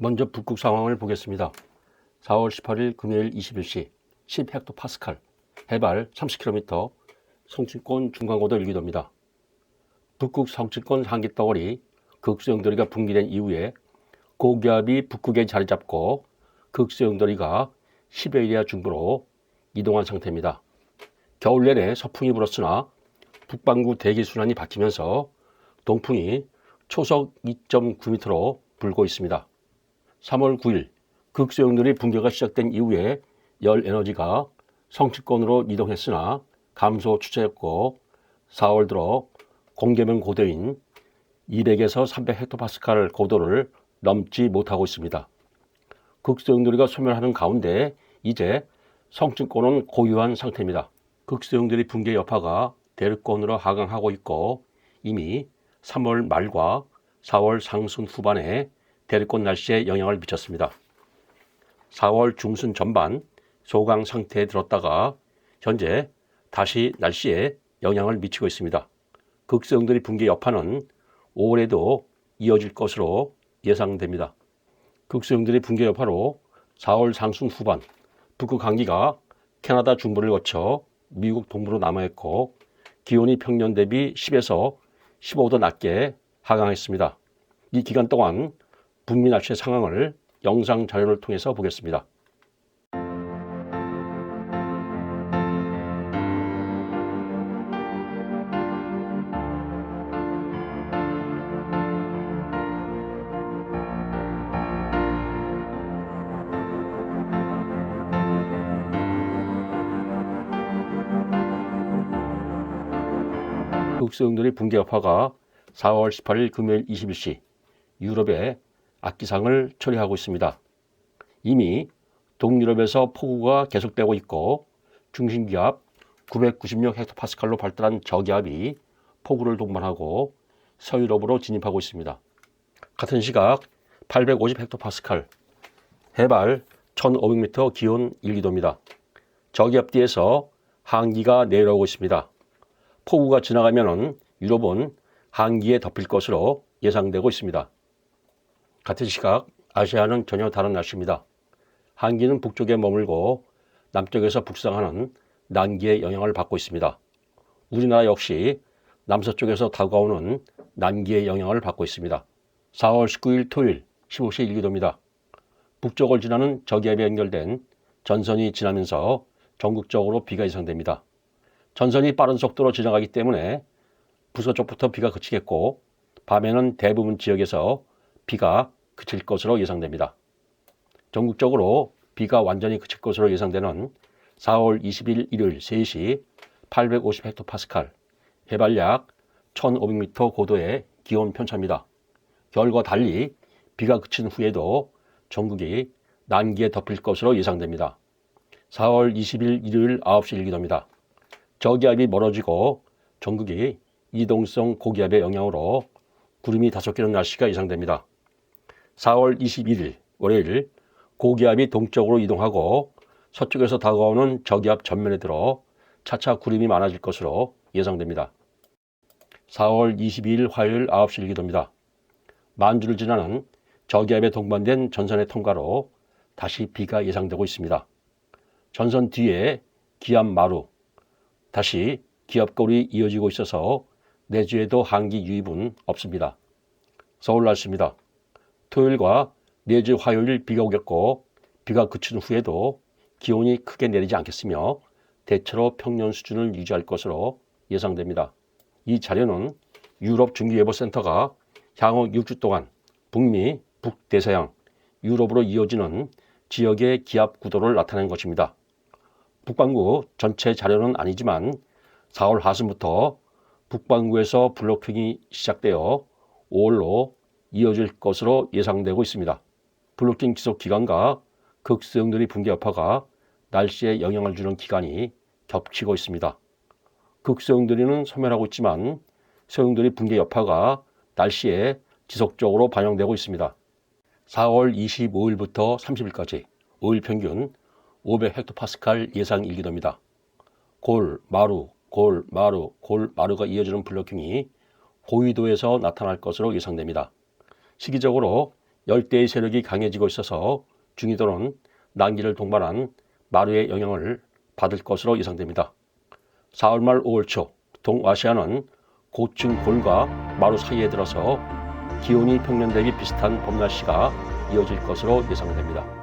먼저 북극 상황을 보겠습니다. 4월 18일 금요일 21시 10헥토파스칼 해발 30km 성층권 중간고도 일기도입니다. 북극 성층권 한기 덩어리 극소영돌이가 분기된 이후에 고기압이 북극에 자리 잡고 극소영돌이가 10여일이나 중부로 이동한 상태입니다. 겨울 내내 서풍이 불었으나 북반구 대기 순환이 바뀌면서 동풍이 초속 2.9m로 불고 있습니다. 3월 9일 극소영돌이 붕괴가 시작된 이후에 열 에너지가 성층권으로 이동했으나 감소 추세였고 4월 들어 공개면 고도인 200에서 300 헥토파스칼 고도를 넘지 못하고 있습니다. 극소영돌이가 소멸하는 가운데 이제 성층권은 고유한 상태입니다. 극소영돌이 붕괴 여파가 대륙권으로 하강하고 있고 이미 3월 말과 4월 상순 후반에 대륙권 날씨에 영향을 미쳤습니다. 4월 중순 전반 소강 상태에 들었다가 현재 다시 날씨에 영향을 미치고 있습니다. 극성들이 붕괴 여파는 5월에도 이어질 것으로 예상됩니다. 극성들이 붕괴 여파로 4월 상순 후반 북극 한기가 캐나다 중부를 거쳐 미국 동부로 남하했고 기온이 평년 대비 10에서 15도 낮게 하강했습니다. 이 기간 동안 북미 날씨 상황을 영상 자료를 통해서 보겠습니다. 극소영돌이 붕괴 여파가 4월 18일 금요일 21시 유럽의 악기상을 처리하고 있습니다. 이미 동유럽에서 폭우가 계속되고 있고 중심기압 996 헥토파스칼로 발달한 저기압이 폭우를 동반하고 서유럽으로 진입하고 있습니다. 같은 시각 850 헥토파스칼 해발 1500m 기온 1기도입니다. 저기압 뒤에서 한기가 내려오고 있습니다. 폭우가 지나가면 유럽은 한기에 덮일 것으로 예상되고 있습니다. 같은 시각 아시아는 전혀 다른 날씨입니다. 한기는 북쪽에 머물고 남쪽에서 북상하는 난기의 영향을 받고 있습니다. 우리나라 역시 남서쪽에서 다가오는 난기의 영향을 받고 있습니다. 4월 19일 토요일 15시 1기도입니다. 북쪽을 지나는 저기압에 연결된 전선이 지나면서 전국적으로 비가 예상됩니다. 전선이 빠른 속도로 지나가기 때문에 북서쪽부터 비가 그치겠고 밤에는 대부분 지역에서 비가 그칠 것으로 예상됩니다. 전국적으로 비가 완전히 그칠 것으로 예상되는 4월 20일 일요일 3시 850 헥토파스칼 해발 약 1500m 고도의 기온 편차입니다. 겨울과 달리 비가 그친 후에도 전국이 난기에 덮일 것으로 예상됩니다. 4월 20일 일요일 9시 일기도입니다. 저기압이 멀어지고 전국이 이동성 고기압의 영향으로 구름이 다소 끼는 날씨가 예상됩니다. 4월 21일 월요일 고기압이 동쪽으로 이동하고 서쪽에서 다가오는 저기압 전면에 들어 차차 구름이 많아질 것으로 예상됩니다. 4월 22일 화요일 9시 일기도입니다. 만주를 지나는 저기압에 동반된 전선의 통과로 다시 비가 예상되고 있습니다. 전선 뒤에 기압 마루, 다시 기압골이 이어지고 있어서 내주에도 한기 유입은 없습니다. 서울 날씨입니다. 토요일과 내주 화요일 비가 오겠고 비가 그친 후에도 기온이 크게 내리지 않겠으며 대체로 평년 수준을 유지할 것으로 예상됩니다. 이 자료는 유럽 중기예보센터가 향후 6주 동안 북미, 북대서양, 유럽으로 이어지는 지역의 기압 구도를 나타낸 것입니다. 북반구 전체 자료는 아니지만 4월 하순부터 북반구에서 블로킹이 시작되어 5월로 이어질 것으로 예상되고 있습니다. 블로킹 지속 기간과 극소영들이 붕괴 여파가 날씨에 영향을 주는 기간이 겹치고 있습니다. 극소영들이는 소멸하고 있지만 소영들이 붕괴 여파가 날씨에 지속적으로 반영되고 있습니다. 4월 25일부터 30일까지 5일 평균 500 헥토파스칼 예상 일기도입니다. 골, 마루, 골, 마루, 골, 마루가 이어지는 블로킹이 고위도에서 나타날 것으로 예상됩니다. 시기적으로 열대의 세력이 강해지고 있어서 중위도는 난기를 동반한 마루의 영향을 받을 것으로 예상됩니다. 4월 말 5월 초 동아시아는 고층 골과 마루 사이에 들어서 기온이 평년 대비 비슷한 봄 날씨가 이어질 것으로 예상됩니다.